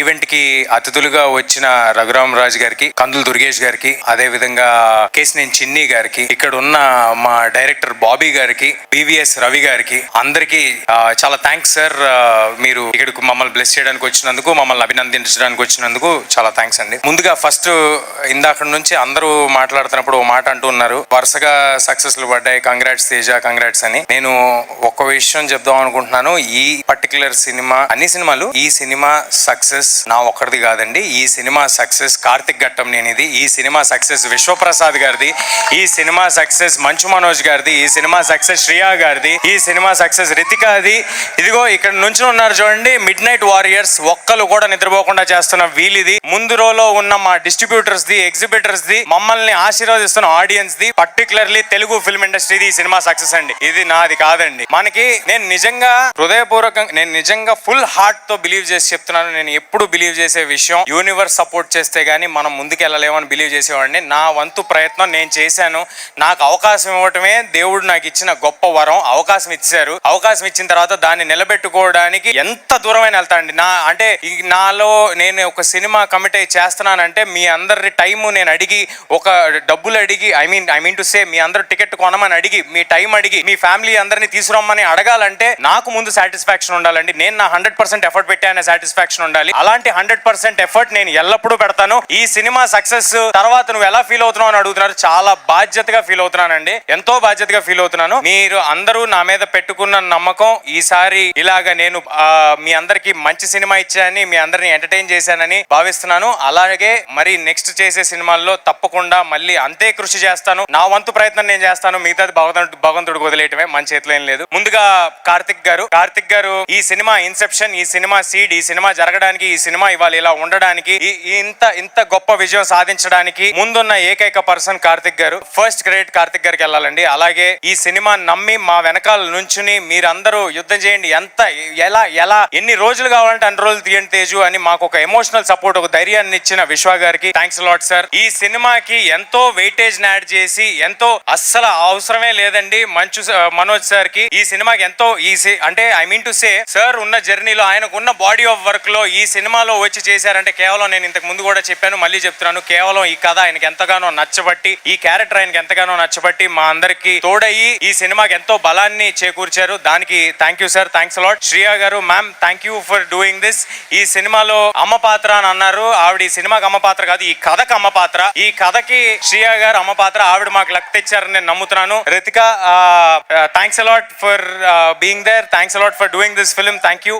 ఈవెంట్కి అతిథులుగా వచ్చిన రఘురామరాజు గారికి కందులు దుర్గేష్ గారికి అదే విధంగా కేసినేని చిన్ని గారికి ఇక్కడ ఉన్న మా డైరెక్టర్ బాబీ గారికి బీవీఎస్ రవి గారికి అందరికి చాలా థ్యాంక్స్ సార్ మీరు ఇక్కడికి మమ్మల్ని బ్లెస్ చేయడానికి వచ్చినందుకు మమ్మల్ని అభినందించడానికి వచ్చినందుకు చాలా థ్యాంక్స్ అండి. ముందుగా ఫస్ట్ ఇందాక నుంచి అందరూ మాట్లాడుతున్నప్పుడు ఓ మాట అంటూ ఉన్నారు. వరుసగా సక్సెస్లు పడ్డాయి. కంగ్రాట్స్ తేజ కంగ్రాట్స్ అని. నేను ఒక్క విషయం చెప్దాం అనుకుంటున్నాను. ఈ పర్టికులర్ సినిమా అన్ని సినిమాలు ఈ సినిమా సక్సెస్ నా ఒక్కడిది కాదండి. ఈ సినిమా సక్సెస్ కార్తిక్ ఘట్టం నేనిది. ఈ సినిమా సక్సెస్ విశ్వప్రసాద్ గారిది. ఈ సినిమా సక్సెస్ మంచు మనోజ్ గారిది. ఈ సినిమా సక్సెస్ శ్రియా గారిది. ఈ సినిమా సక్సెస్ రితికాది. ఇదిగో ఇక్కడ నుంచి ఉన్నారు చూడండి. మిడ్ నైట్ వారియర్స్ ఒక్కరు కూడా నిద్రపోకుండా చేస్తున్న వీలిది. ముందు రోలో ఉన్న మా డిస్ట్రిబ్యూటర్స్ ది ఎగ్జిబిటర్స్ ది మమ్మల్ని ఆశీర్వదిస్తున్న audience the particularly Telugu film ఇండస్ట్రీది ఈ సినిమా సక్సెస్ అండి. ఇది నాది కాదండి. మనకి నేను నిజంగా హృదయపూర్వకంగా నేను నిజంగా ఫుల్ హార్ట్తో బిలీవ్ చేసి చెప్తున్నాను. నేను ఎప్పుడు బిలీవ్ చేసే విషయం యూనివర్స్ సపోర్ట్ చేస్తే గానీ మనం ముందుకెళ్ళలేమని బిలీవ్ చేసేవాడిని. నా వంతు ప్రయత్నం నేను చేశాను. నాకు అవకాశం ఇవ్వటమే దేవుడు నాకు ఇచ్చిన గొప్ప వరం అవకాశం ఇచ్చారు. అవకాశం ఇచ్చిన తర్వాత దాన్ని నిలబెట్టుకోవడానికి ఎంత దూరమైన వెళ్తాండి నా అంటే నాలో నేను ఒక సినిమా కమిట్ అయి చేస్తున్నానంటే మీ అందరి టైం నేను అడిగి ఒక డబ్బులు అడిగి I mean I mean to say మీ అందరు టికెట్ కొనమని అడిగి మీ టైం అడిగి మీ ఫ్యామిలీ అందరినీ తీసుకురమ్మని అడగాలంటే నాకు ముందు సాటిస్ఫాక్షన్ ఉండాలండి. నేను నా హండ్రెడ్ పర్సెంట్ ఎఫర్ట్ పెట్టానే సాటిస్ఫాక్షన్ ఉండాలి. అలాంటి హండ్రెడ్ పర్సెంట్ ఎఫర్ట్ నేను ఎల్లప్పుడూ పెడతాను. ఈ సినిమా సక్సెస్ తర్వాత నువ్వు ఎలా ఫీల్ అవుతున్నావు అని అడుగుతున్నారు. చాలా బాధ్యతగా ఫీల్ అవుతున్నానండి. ఎంతో బాధ్యతగా ఫీల్ అవుతున్నాను. మీరు అందరూ నా మీద పెట్టుకున్న నమ్మకం ఈసారి ఇలాగా నేను మీ అందరికి మంచి సినిమా ఇచ్చానని మీ అందరిని ఎంటర్టైన్ చేశానని భావిస్తున్నాను. అలాగే మరి నెక్స్ట్ చేసే సినిమాల్లో తప్పకుండా మళ్ళీ అంతే కృషి చేస్తాను. నా వంతు ప్రయత్నం నేను చేస్తాను. మిగతాది భగవంతుడు భగవంతుడికి వదిలేయటమే మన చేతిలో ఏం లేదు. ముందుగా కార్తిక్ గారు. కార్తిక్ గారు ఈ సినిమా ఇన్సెప్షన్ ఈ సినిమా సీడ్ ఈ సినిమా జరగడానికి ఈ సినిమా ఇవాళ ఇలా ఉండడానికి ఇంత ఇంత గొప్ప విజయం సాధించడానికి ముందున్న ఏకైక పర్సన్ కార్తిక్ గారు ఫస్ట్ క్రెడిట్ కార్తిక్ గారికి వెళ్ళాలండి. అలాగే ఈ సినిమా నమ్మి మా వెనకాల నుంచుని మీరందరూ యుద్ధం చేయండి. ఎంత ఎలా ఎలా ఎన్ని రోజులు కావాలంటే అన్ని రోజులు తీయండి తేజు అని మాకు ఒక ఎమోషనల్ సపోర్ట్ ఒక ధైర్యాన్ని ఇచ్చిన విశ్వ గారికి థ్యాంక్స్ లాట్ సార్ ఈ సినిమాకి ఎంతో వెయిటేజ్ యాడ్ చేసి ఎంతో అస్సలు అవసరమే లేదండి మంచు మనోజ్ సార్కి ఈ సినిమాకి ఎంతో ఈ అంటే I mean to say sir ఉన్న జర్నీలో ఆయనకు ఉన్న బాడీ ఆఫ్ వర్క్లో ఈ సినిమాలో వచ్చి చేశారంటే కేవలం నేను ఇంతకు ముందు కూడా చెప్పాను మళ్ళీ చెప్తున్నాను. కేవలం ఈ కథ ఆయనకి ఎంతగానో నచ్చబట్టి ఈ క్యారెక్టర్ ఆయనకి ఎంతగానో నచ్చబట్టి మా అందరికి తోడయి ఈ సినిమాకి ఎంతో బలాన్ని చేకూర్చారు. దానికి thank you sir thanks lot Shriya గారు ma'am thank you for doing this ఈ సినిమాలో అమ్మ పాత్ర అని అన్నారు. ఆవిడ ఈ సినిమాకి అమ్మ పాత్ర కాదు ఈ కథకు అమ్మ పాత్ర. ఈ కథకి శ్రియా గారు అమ్మ పాత్ర. ఆవిడ మాకు లక్ తెచ్చారని నేను నమ్ముతున్నాను. Ritika thanks a lot for being there thanks a lot for doing this film thank you